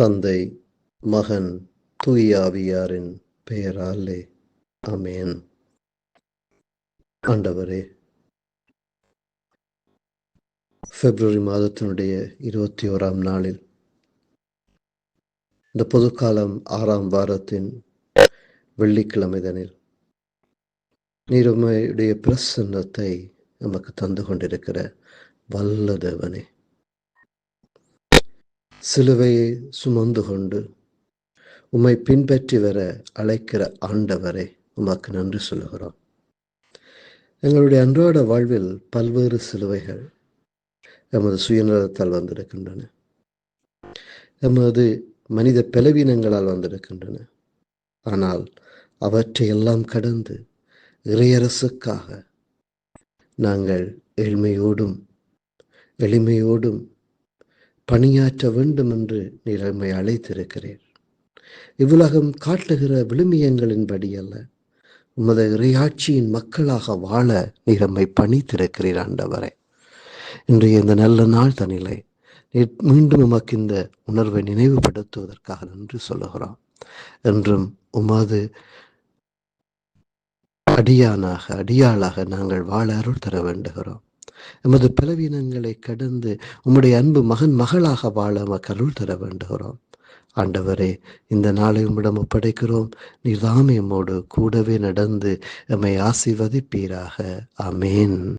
தந்தை மகன் தூயாவியாரின் பெயராலே. அமேன் ஆண்டவரே பிப்ரவரி மாதத்தினுடைய இருபத்தி ஓராம் நாளில் இந்த பொதுக்காலம் ஆறாம் வாரத்தின் வெள்ளிக்கிழமைதனில் நீருமையுடைய பிரசன்னத்தை நமக்கு தந்து கொண்டிருக்கிற வல்ல தேவனே சிலுவையை சுமந்து கொண்டு உம்மை பின்பற்றி வர அழைக்கிற ஆண்டவரை உமக்கு நன்றி சொல்லுகிறோம். எங்களுடைய அன்றாட வாழ்வில் பல்வேறு சிலுவைகள் எமது சுயநலத்தால் வந்திருக்கின்றன. எமது மனித பலவீனங்களால் வந்திருக்கின்றன. ஆனால் அவற்றை எல்லாம் கடந்து இறையரசுக்காக நாங்கள் ஏழ்மையோடும் எளிமையோடும் பணியாற்ற வேண்டும் என்று நீர் நம்மை அழைத்திருக்கிறீர். இவ்வுலகம் காட்டுகிற விழுமியங்களின்படி அல்ல. உமது இறையாட்சியின் மக்களாக வாழ நீர் நம்மை பணித்திருக்கிறீர் ஆண்டவரே. இன்றைய இந்த நல்ல நாள் தனிலை நீர் மீண்டும் உமக்கு இந்த உணர்வை நினைவுபடுத்துவதற்காக நன்றி சொல்லுகிறோம். என்றும் உமது அடியானாக அடியாளாக நாங்கள் வாழ அருள் தர வேண்டுகிறோம். எமது பலவீனங்களை கடந்து உம்முடைய அன்பு மகன் மகளாக வாழ நமக்கு தர வேண்டுகிறோம். ஆண்டவரே இந்த நாளை உம்மிடம் ஒப்படைக்கிறோம். நீர்தாமே எம்மோடு கூடவே நடந்து எம்மை ஆசிர்வதிப்பீராக. அமேன்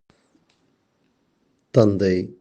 தந்தை